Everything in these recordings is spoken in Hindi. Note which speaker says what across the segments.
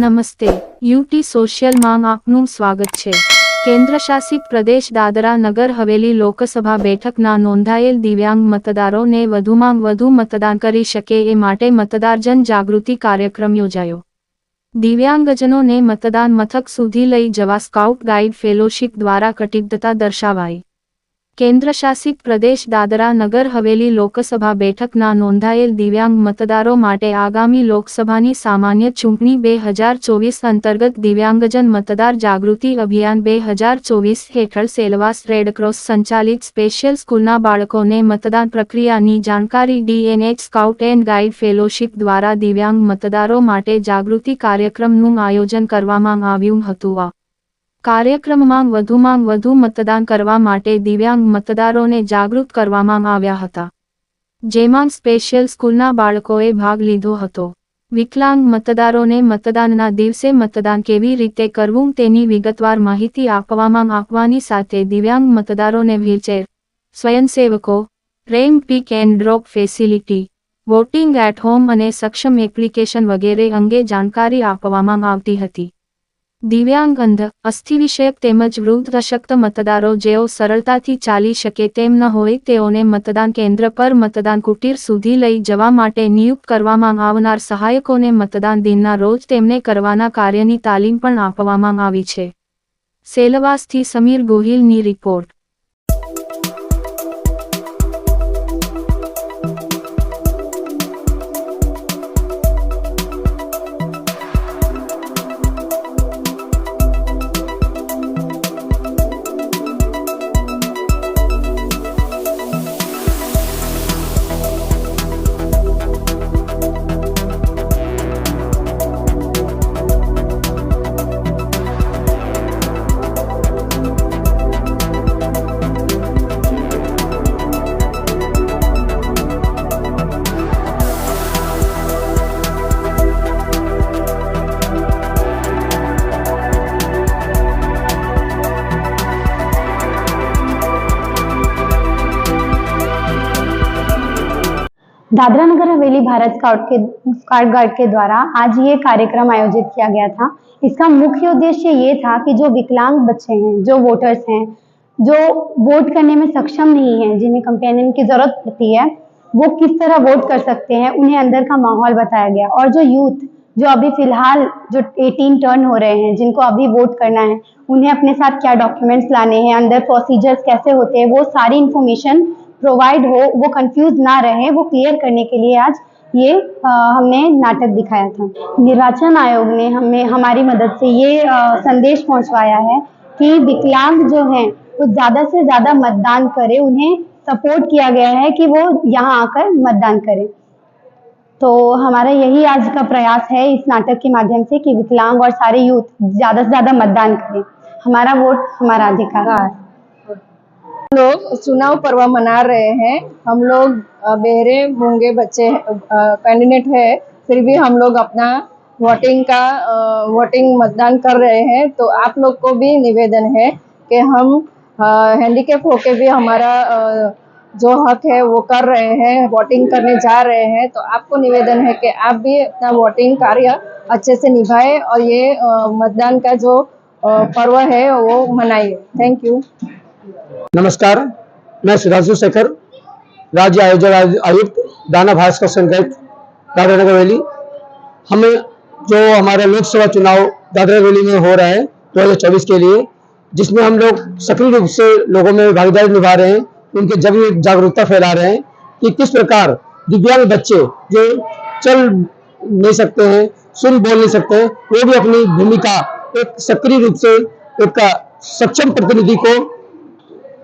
Speaker 1: નમસ્તે, યુટી સોશિયલમાં આપનું સ્વાગત છે. કેન્દ્રશાસિત પ્રદેશ દાદરા નગર હવેલી લોકસભા બેઠકના નોંધાયેલ દિવ્યાંગ મતદારોને વધુમાં વધુ મતદાન કરી શકે એ માટે મતદાર જન જાગૃતિ કાર્યક્રમ યોજાયો. દિવ્યાંગજનોને મતદાન મથક સુધી લઈ જવા સ્કાઉટ ગાઈડ ફેલોશિપ દ્વારા કટિબદ્ધતા દર્શાવાઈ. કેન્દ્રશાસિત પ્રદેશ દાદરા નગર હવેલી લોકસભા બેઠકના નોંધાયેલ દિવ્યાંગ મતદારો માટે આગામી લોકસભાની સામાન્ય ચૂંટણી બે હજાર ચોવીસ અંતર્ગત દિવ્યાંગજન મતદાર જાગૃતિ અભિયાન બે હજાર ચોવીસ હેઠળ સેલવાસ રેડક્રોસ સંચાલિત સ્પેશિયલ સ્કૂલના બાળકોને મતદાન પ્રક્રિયાની જાણકારી DNH scout and guide fellowship દ્વારા દિવ્યાંગ મતદારો માટે જાગૃતિ કાર્યક્રમનું આયોજન કરવામાં આવ્યું હતું. કાર્યક્રમમાં વધુમાં વધુ મતદાન કરવા માટે દિવ્યાંગ મતદારોને જાગૃત કરવામાં આવ્યા હતા. જેમાં સ્પેશિયલ સ્કૂલના બાળકોએ ભાગ લીધો હતો. વિકલાંગ મતદારોને મતદાનના દિવસે મતદાન કેવી રીતે કરવું તેની વિગતવાર માહિતી આપવામાં આપવાની સાથે દિવ્યાંગ મતદારોને વ્હીલચેર, સ્વયંસેવકો, ramp pick and drop facility, voting at home અને સક્ષમ એપ્લિકેશન વગેરે અંગે જાણકારી આપવામાં આવતી હતી. દિવ્યાંગ અંધ અસ્થિવિષયક તેમજ વૃદ્ધ અશક્ત મતદારો જેઓ સરળતાથી ચાલી શકે તેમ ન હોય તેઓને મતદાન કેન્દ્ર પર મતદાન કુટીર સુધી લઈ જવા માટે નિયુક્ત કરવામાં આવનાર સહાયકોને મતદાન દિનના રોજ તેમને કરવાના કાર્યની તાલીમ પણ આપવામાં આવી છે. સેલવાસથી સમીર ગોહિલની રિપોર્ટ.
Speaker 2: दादरा नगर हवेली भारत स्काउट के, स्काउट गार्ड के द्वारा आज ये कार्यक्रम आयोजित किया गया था। इसका मुख्य उद्देश्य ये था कि जो विकलांग बच्चे हैं, जो वोटर्स हैं, जो वोट करने में सक्षम नहीं हैं, जिन्हें कंपेनियन की ज़रूरत पड़ती है, वो किस तरह वोट कर सकते हैं, उन्हें अंदर का माहौल बताया गया। और जो यूथ जो अभी फ़िलहाल जो 18 टर्न हो रहे हैं, जिनको अभी वोट करना है, उन्हें अपने साथ क्या डॉक्यूमेंट्स लाने हैं, अंदर प्रोसीजर्स कैसे होते हैं, वो सारी इन्फॉर्मेशन प्रोवाइड हो वो कंफ्यूज ना रहे वो क्लियर करने के लिए आज ये अ, हमने नाटक दिखाया था। निर्वाचन आयोग ने हमें हमारी मदद से ये अ, संदेश पहुंचवाया है कि विकलांग जो हैं वो तो ज़्यादा से ज़्यादा मतदान करें उन्हें सपोर्ट किया गया है कि वो यहाँ आकर मतदान करें। तो हमारा यही आज का प्रयास है इस नाटक के माध्यम से कि विकलांग और सारे यूथ ज़्यादा से ज़्यादा मतदान करें। हमारा वोट हमारा अधिकार।
Speaker 3: लोग चुनाव पर्व मना रहे हैं। हम लोग बेहरे, मूँगे बच्चे कैंडिडेट है, फिर भी हम लोग अपना वोटिंग का वोटिंग मतदान कर रहे हैं। तो आप लोग को भी निवेदन है कि हम हैंडीकेप होके भी हमारा जो हक है, वो कर रहे हैं, वोटिंग करने जा रहे हैं। तो आपको निवेदन है कि आप भी अपना वोटिंग कार्य अच्छे से निभाएँ और ये मतदान का जो पर्व है, वो मनाइए। थैंक यू
Speaker 4: नमस्कार, मैं सुधांशु शेखर, राज्य आयोजक आयुक्त, दाना भास्कर संघित दादरा नगर वैली। हमें जो हमारा लोकसभा चुनाव दादरा वैली में हो रहा है 2024 के लिए, जिसमें हम लोग सक्रिय रूप से लोगों में भागीदारी निभा रहे हैं, उनके जब जागरूकता फैला रहे हैं, कि किस प्रकार दिव्यांग बच्चे जो चल नहीं सकते हैं, सुन बोल नहीं सकते वो भी अपनी भूमिका एक सक्रिय रूप से, एक सक्षम प्रतिनिधि को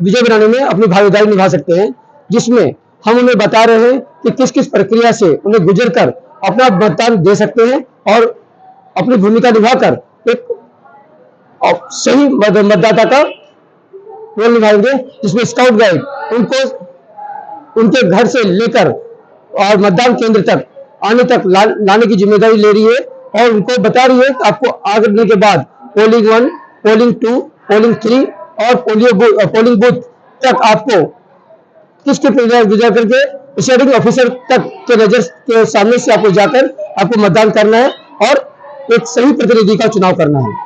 Speaker 4: विजय बनाने में अपनी भागीदारी निभा सकते हैं जिसमें हम उन्हें बता रहे हैं कि किस किस प्रक्रिया से उन्हें गुजर कर अपना मतदान दे सकते हैं और अपनी भूमिका निभाकर एक सही मतदाता का रोल निभाएँगे जिसमें स्काउट गाइड उनको उनके घर से लेकर और मतदान केंद्र तक आने तक ला, लाने की ज़िम्मेदारी ले रही है और उनको बता रही है कि आपको आगने के बाद polling one polling two polling three और पोलियो पोलिंग बूथ तक आपको किसके गुजर करके प्रिसाइडिंग ऑफिसर तक के नज़र के सामने से आपको जाकर आपको मतदान करना है और एक सही प्रतिनिधि का चुनाव करना है।